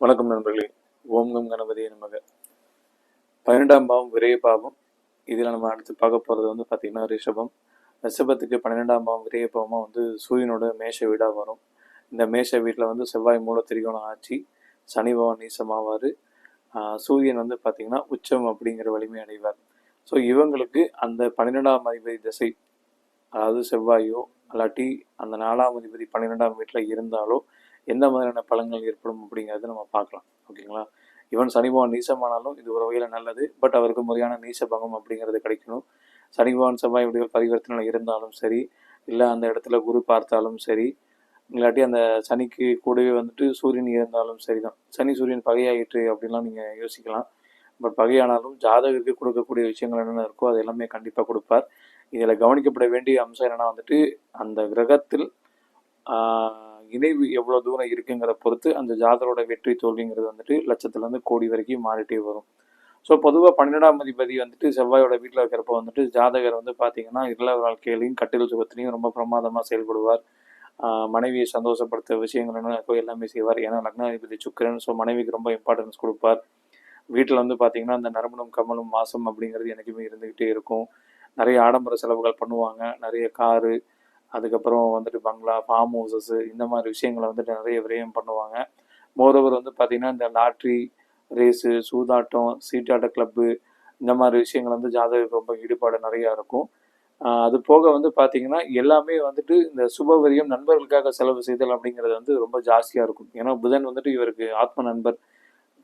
வணக்கம் நண்பர்களே. ஓம் கம் கணபதி நமக. பன்னெண்டாம் பாவம் விரைய பாவம். இதில் நம்ம அடுத்து பார்க்க போகிறது வந்து பார்த்திங்கன்னா ரிஷபம். ரிஷபத்துக்கு பன்னிரெண்டாம் பாவம் விரைய பாவமாக வந்து சூரியனோட மேஷ வீடாக வரும். இந்த மேஷ வீட்டில் வந்து செவ்வாய் மூல திரிகோணம் ஆட்சி சனி பவன் நீசமாவார். சூரியன் வந்து பார்த்திங்கன்னா உச்சம் அப்படிங்கிற வலிமை அடைவார். ஸோ இவங்களுக்கு அந்த பன்னிரெண்டாம் அதிபதி திசை அதாவது செவ்வாயோ அல்லாட்டி அந்த நாலாம் அதிபதி பன்னிரெண்டாம் வீட்டில் இருந்தாலோ எந்த மாதிரியான பலன்கள் ஏற்படும் அப்படிங்கிறத நம்ம பார்க்கலாம். ஓகேங்களா? ஈவன் சனிபவன் நீசமானாலும் இது ஒரு வகையில் நல்லது. பட் அவருக்கு முறையான நீச பங்கம் அப்படிங்கிறது கிடைக்கணும். சனிபவன் செவ்வாய் விடிகள் பரிவர்த்தனை இருந்தாலும் சரி இல்லை அந்த இடத்துல குரு பார்த்தாலும் சரி இல்லாட்டி அந்த சனிக்கு கூடவே வந்துட்டு சூரியன் இருந்தாலும் சரிதான். சனி சூரியன் பகையாயிற்று அப்படின்லாம் நீங்கள் யோசிக்கலாம். பட் பகையானாலும் ஜாதகருக்கு கொடுக்கக்கூடிய விஷயங்கள் என்னென்ன இருக்கோ அது எல்லாமே கண்டிப்பாக கொடுப்பார். இதில் கவனிக்கப்பட வேண்டிய அம்சம் என்னென்னா வந்துட்டு அந்த கிரகத்தில் இணைவு எவ்வளோ தூரம் இருக்குங்கிறத பொறுத்து அந்த ஜாதகரோட வெற்றி தோல்விங்கிறது வந்துட்டு லட்சத்துலேருந்து கோடி வரைக்கும் மாறிட்டே வரும். ஸோ பொதுவாக பன்னெண்டாம் அதிபதி வந்துட்டு செவ்வாயோட வீட்டில் இருக்கிறப்ப வந்துட்டு ஜாதகர் வந்து பார்த்தீங்கன்னா இல்லற வாழ்க்கையிலையும் கட்டில் சுகத்திலையும் ரொம்ப பிரமாதமாக செயல்படுவார். மனைவியை சந்தோஷப்படுத்த விஷயங்கள் எல்லாமே செய்வார். ஏன்னா லக்னாதிபதி சுக்கிரன் ஸோ மனைவிக்கு ரொம்ப இம்பார்ட்டன்ஸ் கொடுப்பார். வீட்டில் வந்து பார்த்தீங்கன்னா அந்த நறுமணம் கமலும் மாசம் அப்படிங்கிறது எனக்குமே இருந்துக்கிட்டே இருக்கும். நிறைய ஆடம்பர செலவுகள் பண்ணுவாங்க. நிறைய காரு அதுக்கப்புறம் வந்துட்டு பங்களா ஃபார்ம் ஹவுசஸ் இந்த மாதிரி விஷயங்களை வந்துட்டு நிறைய விரயம் பண்ணுவாங்க. மோரோவர் வந்து பார்த்திங்கன்னா இந்த லாட்ரி ரேஸு சூதாட்டம் சீட்டாட்ட கிளப்பு இந்த மாதிரி விஷயங்கள் வந்து ஜாதகருக்கு ரொம்ப ஈடுபாடு நிறையா இருக்கும். அது போக வந்து பார்த்தீங்கன்னா எல்லாமே வந்துட்டு இந்த சுபவரியம் நண்பர்களுக்காக செலவு செய்தல் அப்படிங்கிறது வந்து ரொம்ப ஜாஸ்தியாக இருக்கும். ஏன்னா புதன் வந்துட்டு இவருக்கு ஆத்ம நண்பர்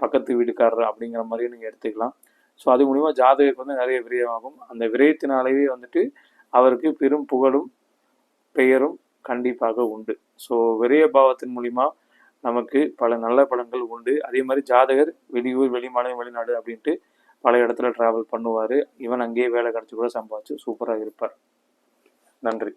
பக்கத்து வீட்டுக்காரர் அப்படிங்கிற மாதிரியும் நீங்கள் எடுத்துக்கலாம். ஸோ அது மூலிமா ஜாதகருக்கு வந்து நிறைய விரயமாகும் அந்த விரயத்தினாலேயே வந்துட்டு அவருக்கு பெரும் புகழும் பெயரும் கண்டிப்பாக உண்டு. ஸோ விரய பாவத்தின் மூலிமா நமக்கு பல நல்ல பலன்கள் உண்டு. அதே மாதிரி ஜாதகர் வெளியூர் வெளிமாநிலம் வெளிநாடு அப்படின்ட்டு பல இடத்துல ட்ராவல் பண்ணுவார். இவன் அங்கேயே வேலை கிடச்சி கூட சம்பாதிச்சு சூப்பராக இருப்பார். நன்றி.